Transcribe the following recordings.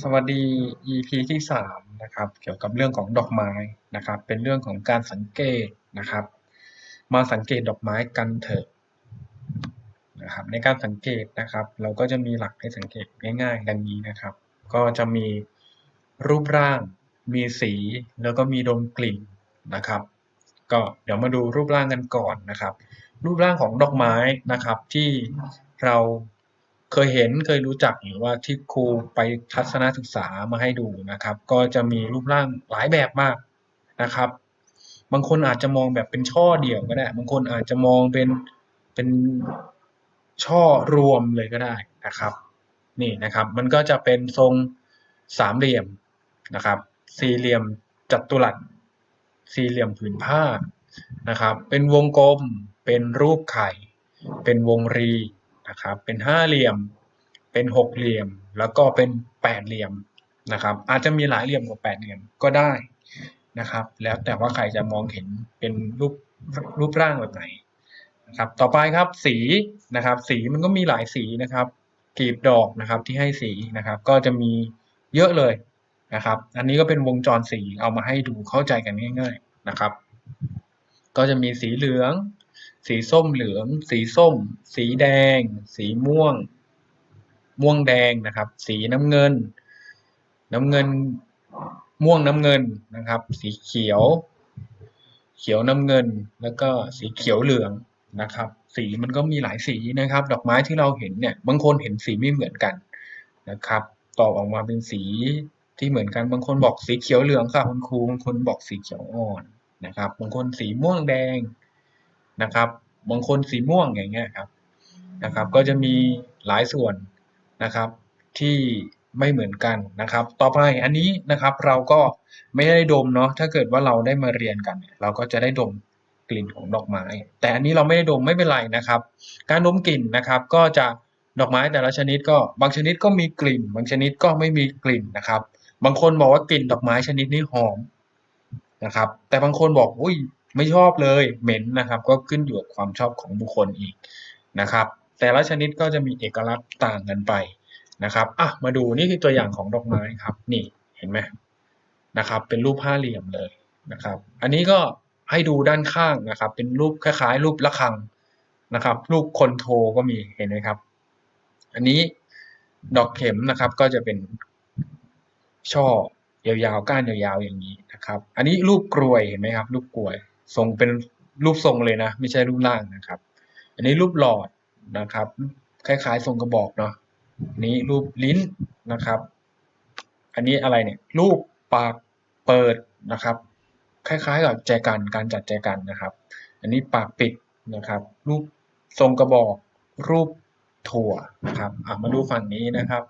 สวัสดี EP ที่สามนะครับเกี่ยวกับเรื่องของดอกไม้นะครับเป็นเรื่องของการสังเกตนะครับ มาสังเกตดอกไม้กันเถอะนะครับในการสังเกตนะครับ เราก็จะมีหลักให้สังเกตง่ายๆ ดังนี้นะครับ ก็จะมีรูปร่าง มีสี แล้วก็มีดมกลิ่นนะครับ ก็เดี๋ยวมาดูรูปร่างกันก่อนนะครับ รูปร่างของดอกไม้นะครับที่เรา เคยเห็นเคยรู้จักหรือว่าที่ครูไปทัศนศึกษามาให้ดูนะครับ ก็จะมีรูปร่างหลายแบบมากนะครับ บางคนอาจจะมองแบบเป็นช่อเดี่ยวก็ได้ บางคนอาจจะมองเป็นเป็นช่อรวมเลยก็ได้นะครับ นี่นะครับ มันก็จะเป็นทรงสามเหลี่ยมนะครับ สี่เหลี่ยมจัตุรัสสี่เหลี่ยมผืนผ้านะครับ เป็นวงกลมเป็นรูปไข่ เป็นวงรี นะครับ เป็นห้าเหลี่ยม เป็นหกเหลี่ยม แล้วก็เป็นแปดเหลี่ยมนะครับ อาจจะมีหลายเหลี่ยมกว่าแปดเหลี่ยมก็ได้นะครับ แล้วแต่ว่าใครจะมองเห็นเป็นรูปรูปร่างแบบไหนนะครับ ต่อไปครับสีนะครับ สีมันก็มีหลายสีนะครับกลีบดอกนะครับที่ให้สีนะครับ ก็จะมีเยอะเลยนะครับ อันนี้ก็เป็นวงจรสีเอามาให้ดูเข้าใจกันง่าย ๆนะครับ ก็จะมีสีเหลือง สีส้มเหลือง สีส้ม สีแดง สีม่วง ม่วงแดงนะครับ สีน้ำเงิน น้ำเงิน ม่วงน้ำเงินนะครับ สีเขียว เขียวน้ำเงิน แล้วก็สีเขียวเหลืองนะครับ สีมันก็มีหลายสีนะครับ ดอกไม้ที่เราเห็นเนี่ย บางคนเห็นสีไม่เหมือนกันนะครับ ตอบออกมาเป็นสีที่เหมือนกัน บางคนบอกสีเขียวเหลืองค่ะคุณครู บางคนบอกสีเขียวอ่อนนะครับ บางคนสีม่วงแดง นะครับบางคนสีม่วงอย่างเงี้ยครับนะครับ ก็จะมีหลายส่วนนะครับที่ไม่เหมือนกันนะครับ ต่อไปอันนี้นะครับเราก็ไม่ได้ดมเนาะถ้าเกิดว่าเราได้มาเรียนกัน เราก็จะได้ดมกลิ่นของดอกไม้ แต่อันนี้เราไม่ได้ดมไม่เป็นไรนะครับ การดมกลิ่นนะครับ ก็จะดอกไม้แต่ละชนิดก็บางชนิดก็มีกลิ่น บางชนิดก็ไม่มีกลิ่นนะครับ บางคนบอกว่ากลิ่นดอกไม้ชนิดนี้หอมนะครับ แต่บางคนบอกอุ้ยไม่ชอบเลยเหม็นนะครับ ก็ขึ้นอยู่กับความชอบของบุคคลอีกนะครับ แต่ละชนิดก็จะมีเอกลักษณ์ต่างกันไปนะครับอะมาดูนี่คือตัวอย่างของดอกไม้ครับ นี่เห็นไหมนะครับ เป็นรูปห้าเหลี่ยมเลยนะครับ อันนี้ก็ให้ดูด้านข้างนะครับ เป็นรูปคล้ายๆ รูประฆังนะครับ รูปคนโทก็มีเห็นไหมครับ อันนี้ดอกเข็มนะครับก็จะเป็นช่อยาวๆก้านยาวๆอย่างนี้นะครับ อันนี้รูปกลวยเห็นไหมครับ รูปกลวย ทรงเป็นรูปทรงเลยนะ ไม่ใช่รูปร่างนะครับ อันนี้รูปหลอดนะครับ คล้ายๆทรงกระบอกเนาะนี้รูปลิ้นนะครับ อันนี้อะไรเนี่ย รูปปากเปิดนะครับ คล้ายๆกับแจกันการจัดแจกันนะครับ อันนี้ปากปิดนะครับ รูปทรงกระบอก รูปถั่วนะครับอะมาดูฝั่งนี้นะครับ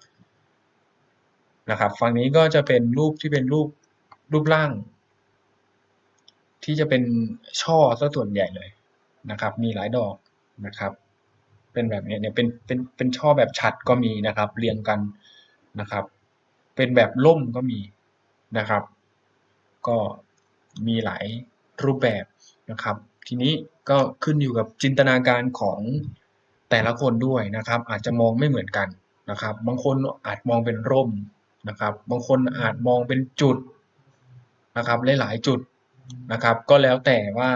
นะครับ ฝั่งนี้ก็จะเป็นรูปที่เป็นรูปรูปร่าง ที่จะเป็นช่อซะส่วนใหญ่เลยนะครับ มีหลายดอกนะครับ เป็นแบบนี้เนี่ยเป็นเป็นเป็นช่อแบบฉัดก็มีนะครับ เรียงกันนะครับ เป็นแบบล่มก็มีนะครับ ก็มีหลายรูปแบบนะครับ ทีนี้ก็ขึ้นอยู่กับจินตนาการของแต่ละคนด้วยนะครับ อาจจะมองไม่เหมือนกันนะครับ บางคนอาจมองเป็นร่มนะครับ บางคนอาจมองเป็นจุดนะครับหลายๆจุด นะครับ ก็แล้วแต่ว่า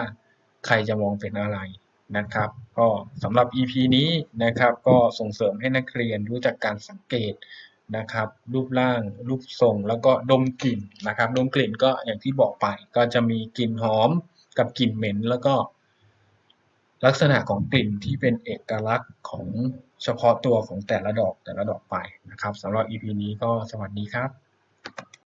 ใครจะมองเป็นอะไรนะครับ ก็สำหรับ EP นี้นะครับ ก็ส่งเสริมให้นักเรียนรู้จักการสังเกตนะครับ รูปร่างรูปทรงแล้วก็ดมกลิ่นนะครับ ดมกลิ่นก็อย่างที่บอกไป ก็จะมีกลิ่นหอมกับกลิ่นเหม็น แล้วก็ลักษณะของกลิ่นที่เป็นเอกลักษณ์ของเฉพาะตัวของแต่ละดอกแต่ละดอกไปนะครับสำหรับ EP นี้ก็สวัสดีครับ